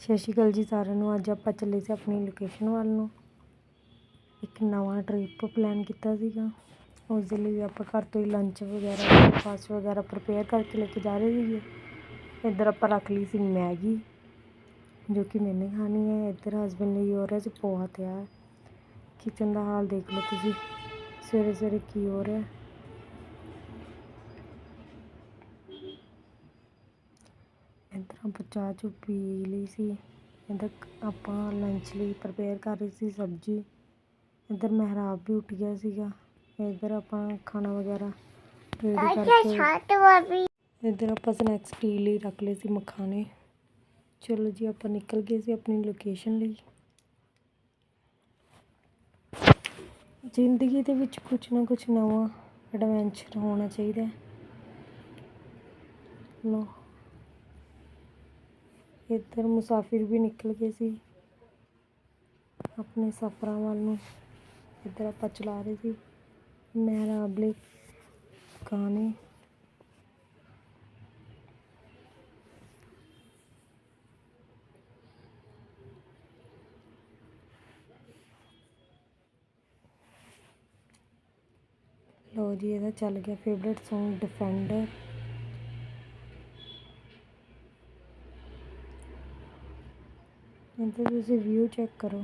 ਸਤਿ ਸ਼੍ਰੀ ਅਕਾਲ ਜੀ ਸਾਰਿਆਂ ਨੂੰ। ਅੱਜ ਆਪਾਂ ਚੱਲੇ ਸੀ ਆਪਣੀ ਲੋਕੇਸ਼ਨ ਵੱਲ ਨੂੰ। ਇੱਕ ਨਵਾਂ ਟ੍ਰਿਪ ਪਲਾਨ ਕੀਤਾ ਸੀਗਾ। ਉਸ ਦੇ ਲਈ ਆਪਾਂ ਘਰ ਤੋਂ ਹੀ ਲੰਚ ਵਗੈਰਾ ਬ੍ਰੇਕਫਾਸਟ ਵਗੈਰਾ ਪ੍ਰਪੇਅਰ ਕਰਕੇ ਲੈ ਕੇ ਜਾ ਰਹੇ ਸੀਗੇ। ਇੱਧਰ ਆਪਾਂ ਰੱਖ ਲਈ ਸੀ ਮੈਗੀ, ਜੋ ਕਿ ਮੈਨੇ ਖਾਣੀ ਹੈ। ਇੱਧਰ ਹਸਬੈਂਡ ਲਈ ਹੋ ਰਿਹਾ ਸੀ ਪੋਹਾ ਤਿਆਰ। ਕਿਚਨ ਦਾ ਹਾਲ ਦੇਖ ਲਓ ਤੁਸੀਂ। ਸਵੇਰੇ ਸਵੇਰੇ ਕੀ ਹੋ ਰਿਹਾ। ਇੱਧਰ ਆਪਾਂ ਚਾਹ ਚੁ ਪੀ ਲਈ ਸੀ। ਇੱਧਰ ਆਪਾਂ ਲੰਚ ਲਈ ਪ੍ਰਪੇਅਰ ਕਰ ਰਹੇ ਸੀ ਸਬਜ਼ੀ। ਇੱਧਰ ਮਹਿਰਾਬ ਵੀ ਉੱਠ ਗਿਆ ਸੀਗਾ। ਇੱਧਰ ਆਪਾਂ ਖਾਣਾ ਵਗੈਰਾ ਰੈਡੀ ਕਰਕੇ ਇੱਧਰ ਆਪਾਂ ਸਨੈਕਸ ਟੀ ਲਈ ਰੱਖ ਲਏ ਸੀ ਮਖਾਣੇ। ਚਲੋ ਜੀ ਆਪਾਂ ਨਿਕਲ ਗਏ ਸੀ ਆਪਣੀ ਲੋਕੇਸ਼ਨ ਲਈ। ਜ਼ਿੰਦਗੀ ਦੇ ਵਿੱਚ ਕੁਝ ਨਾ ਕੁਝ ਨਵਾਂ ਐਡਵੈਂਚਰ ਹੋਣਾ ਚਾਹੀਦਾ। ਹੈ ਲੋ ਇੱਧਰ ਮੁਸਾਫਿਰ ਵੀ ਨਿਕਲ ਗਏ ਸੀ। ਆਪਣੇ ਸਫ਼ਰਾਂ ਵੱਲ ਨੂੰ ਇੱਧਰ ਆਪਾਂ ਚਲਾ ਰਹੇ ਸੀ। ਮਹਿਰਾਬਲੇ ਗਾਣੇ। ਲੋ ਜੀ, ਇਹਦਾ ਚੱਲ ਗਿਆ ਫੇਵਰੇਟ Song ਡਿਫੈਂਡਰ ਇੱਧਰ ਤੁਸੀਂ ਵਿਊ ਚੈੱਕ ਕਰੋ।